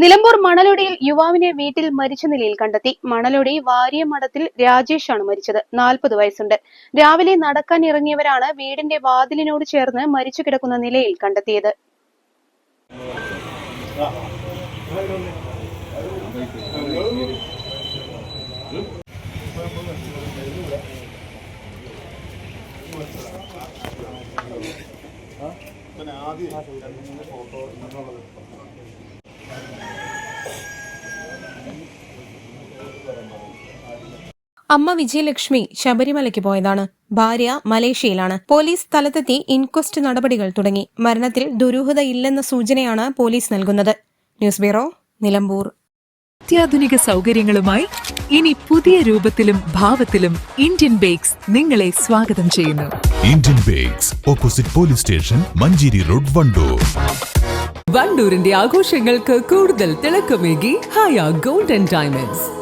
നിലമ്പൂർ മണലൊടിയിൽ യുവാവിനെ വീട്ടിൽ മരിച്ച നിലയിൽ കണ്ടെത്തി. മണലൊടി മഠത്തിൽ രാജേഷാണ് മരിച്ചത്. നാൽപ്പത് വയസ്സുണ്ട്. രാവിലെ നടക്കാൻ ഇറങ്ങിയവരാണ് വീടിന്റെ വാതിലിനോട് ചേർന്ന് മരിച്ചു കിടക്കുന്ന നിലയിൽ കണ്ടെത്തിയത്. അമ്മ വിജയലക്ഷ്മി ശബരിമലയ്ക്ക് പോയതാണ്. ഭാര്യ മലേഷ്യയിലാണ്. പോലീസ് സ്ഥലത്തെത്തി ഇൻക്വസ്റ്റ് നടപടികൾ തുടങ്ങി. മരണത്തിൽ ദുരൂഹതയില്ലെന്ന സൂചനയാണ് പോലീസ് നൽകുന്നത്. News bureau Nilambur. അത്യാധുനിക സൗകര്യങ്ങളുമായി ഇനി പുതിയ രൂപത്തിലും ഭാവത്തിലും ഇന്ത്യൻ ബേക്സ് നിങ്ങളെ സ്വാഗതം ചെയ്യുന്നു. Indian bakes opposite police station Manjeri road Wandoor. വണ്ടൂരിന്റെ ആഘോഷങ്ങൾക്ക് കൂടുതൽ തിളക്കമേകി ഹായ ഗോൾഡൻ ഡയമണ്ട്സ്